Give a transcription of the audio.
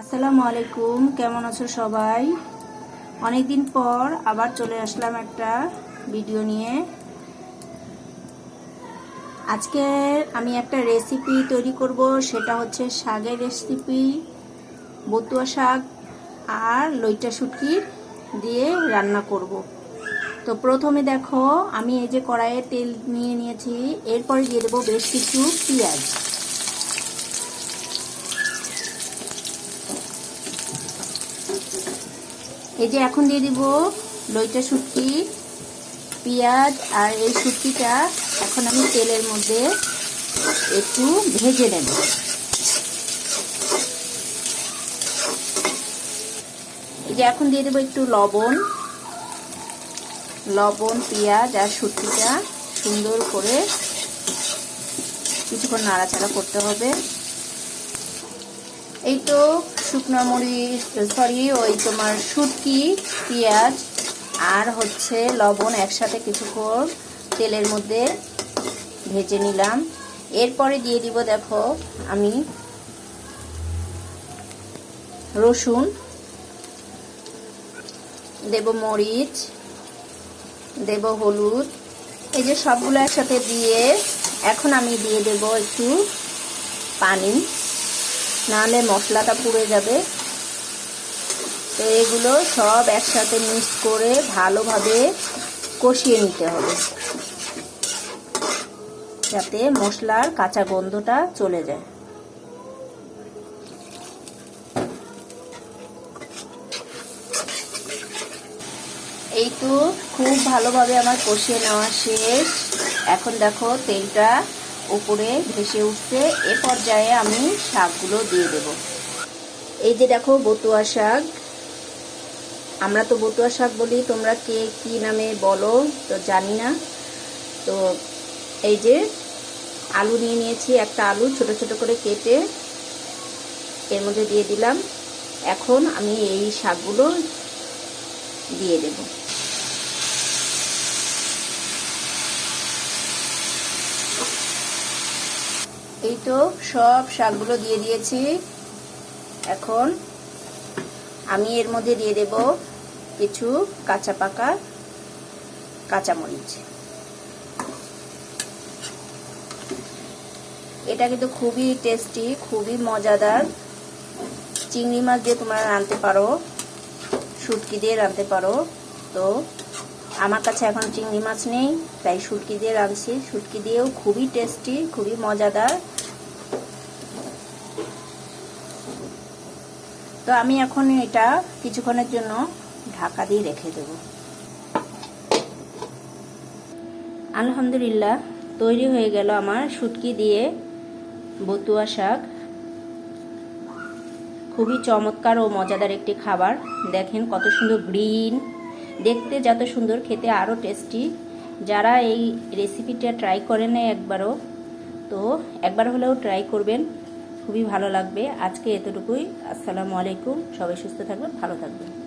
আসসালামু আলাইকুম, কেমন আছো সবাই? অনেকদিন পর আবার চলে আসলাম একটা ভিডিও নিয়ে। আজকে আমি একটা রেসিপি তৈরি করব, সেটা হচ্ছে শাকের রেসিপি বতুয়া শাক আর লইটা শুটকি দিয়ে রান্না করব। তো প্রথমে দেখো, আমি এই যে কড়াইয়ে তেল নিয়ে নিয়েছি, এরপরে দিয়ে দেবো বেশ কিছু পেঁয়াজ। এই যে এখন দিয়ে দিব লইটা শুটকি, পেঁয়াজ, আর এই শুটকিটা এখন আমি তেলের মধ্যে একটু ভেজে নেব। এই যে এখন দিয়ে দেবো একটু লবণ লবণ, পেঁয়াজ, আর শুটকিটা সুন্দর করে কিছুক্ষণ নাড়াচাড়া করতে হবে। এই তো শুকনো মরিচ সরি ওই তোমার শুটকি, পেঁয়াজ আর হচ্ছে লবণ একসাথে কিছুক্ষণ তেলের মধ্যে ভেজে নিলাম। এরপরে দিয়ে দিব, দেখো, আমি রসুন, দেব মরিচ, দেব হলুদ, এই যে সবগুলো একসাথে দিয়ে এখন আমি দিয়ে দেব একটু পানি। নাহলে মশলাটা পুড়ে যাবে। তো এগুলো সব একসাথে মিক্স করে ভালোভাবে কষিয়ে নিতে হবে। যাতে মশলার কাঁচা গন্ধটা চলে যায়। এই তো খুব ভালোভাবে আমার কষিয়ে নেওয়া শেষ। এখন দেখো তেলটা উপরে ভেসে উঠছে, এ পর্যায়ে আমি শাকগুলো দিয়ে দেব। এই যে দেখো বতুয়া শাক। আমরা তো বতুয়া শাক বলি, তোমরা কে কি নামে বলো তো জানি না। তো এই যে আলু নিয়ে নিয়েছি, একটা আলু ছোট ছোট করে কেটে এর মধ্যে দিয়ে দিলাম। এখন আমি এই শাকগুলো দিয়ে দেবো। এই তো সব শাকগুলো দিয়ে দিয়েছি। এখন আমি এর মধ্যে দিয়ে দেব কিছু কাঁচা পাকা কাঁচামরিচ। এটা কিন্তু খুবই টেস্টি খুবই মজাদার। চিংড়ি মাছ দিয়ে তোমরা রাঁধতে পারো, শুটকি দিয়ে রাঁধতে পারো। তো আমার কাছে এখন চিংড়ি মাছ নেই, তাই শুটকি দিয়ে রাঁধছি। শুটকি দিয়েও খুবই টেস্টি খুবই মজাদার। তো আমি এখন এটা কিছুক্ষণের জন্য ঢাকা দিয়ে রেখে দেব। আলহামদুলিল্লাহ, তৈরি হয়ে গেল আমার শুটকি দিয়ে বতুয়া শাক। খুবই চমৎকার ও মজাদার একটি খাবার। দেখেন কত সুন্দর গ্রিন। দেখতে যত সুন্দর, খেতে আরও টেস্টি যারা এই রেসিপিটা ট্রাই করে নেয় একবারও, তো একবার হলেও ট্রাই করবেন। খুবই ভালো লাগবে। আজকে এতটুকুই। আসসালামু আলাইকুম। সবাই সুস্থ থাকবেন, ভালো থাকবেন।